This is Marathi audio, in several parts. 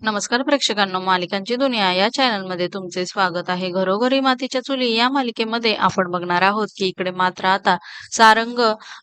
नमस्कार प्रेक्षकांनो मालिकांची दुनिया या चॅनलमध्ये तुमचे स्वागत आहे. घरोघरी मातीच्या चुली या मालिकेमध्ये आपण बघणार आहोत की इकडे मात्र आता सारंग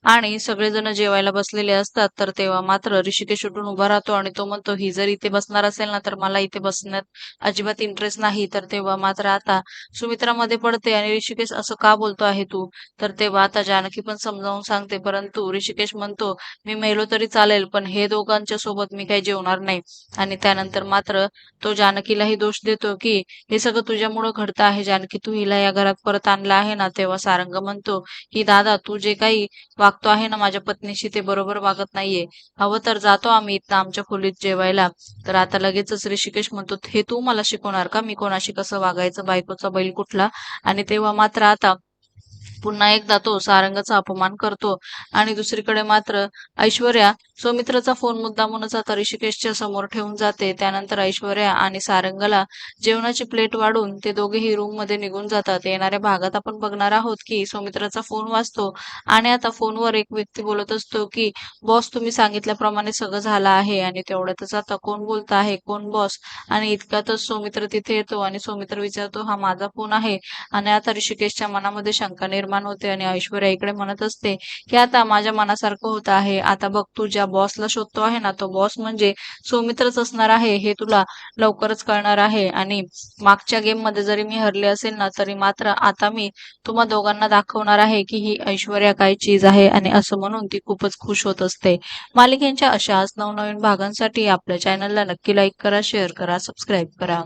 आणि सगळेजण जेवायला बसलेले असतात तर तेव्हा मात्र ऋषिकेश उठून उभा राहतो आणि तो म्हणतो ही जर इथे बसणार असेल ना तर मला इथे बसण्यात अजिबात इंटरेस्ट नाही. तर तेव्हा मात्र आता सुमित्रामध्ये पडते आणि ऋषिकेश असं का बोलतो आहे तू? तर तेव्हा आता जानकी पण समजावून सांगते परंतु ऋषिकेश म्हणतो मी मेलो तरी चालेल पण हे दोघांच्या सोबत मी काही जेवणार नाही. आणि त्यानंतर मात्र तो जानकीलाही दोष देतो की हे सगळं तुझ्यामुळं घडतं आहे जानकी. तू हिला या घरात परत आणलं आहे ना? तेव्हा सारंग म्हणतो की दादा तू जे काही वागतो आहे ना माझ्या पत्नीशी ते बरोबर वागत नाहीये. हवं तर जातो आम्ही इथं आमच्या खोलीत जेवायला. तर आता लगेचच ऋषिकेश म्हणतो हे तू मला शिकवणार का? मी कोणाशी कसं वागायचं? बायकोचा बैल कुठला? आणि तेव्हा मात्र आता पुन्हा एकदा तो सारंगाचा अपमान करतो. आणि दुसरीकडे मात्र ऐश्वर्या सौमित्रचा फोन मुद्दामूनच आता ऋषिकेशच्या समोर ठेवून जाते. त्यानंतर ऐश्वर्या आणि सारंगला जेवणाची प्लेट वाढून ते दोघेही रूममध्ये निघून जातात. येणाऱ्या भागात आपण बघणार आहोत की सौमित्राचा फोन वाजतो आणि आता फोनवर एक व्यक्ती बोलत असतो की बॉस तुम्ही सांगितल्याप्रमाणे सगळं झालं आहे आणि तेवढ्यातच आता कोण बोलत आहे? कोण बॉस आणि इतक्यातच सौमित्र तिथे येतो आणि सौमित्र विचारतो हा माझा फोन आहे. आणि आता ऋषिकेशच्या मनामध्ये शंका निर्माण होते आणि ऐश्वर्या इकडे म्हणत असते की आता माझ्या मनासारखं होत आहे. आता बघ तू ज्या बॉसला शोधतो आहे ना तो बॉस म्हणजे सौमित्रच असणार आहे हे तुला लवकरच कळणार आहे. आणि मागच्या गेममध्ये जरी मी हरले असेल ना तरी मात्र आता मी तुम्हा दोघांना दाखवणार आहे की ही ऐश्वर्या काय चीज आहे आणि असं म्हणून ती खूपच खुश होत असते. मालिकेंच्या अशाच नवनवीन भागांसाठी आपल्या चॅनलला नक्की लाईक करा शेअर करा सबस्क्राईब करा.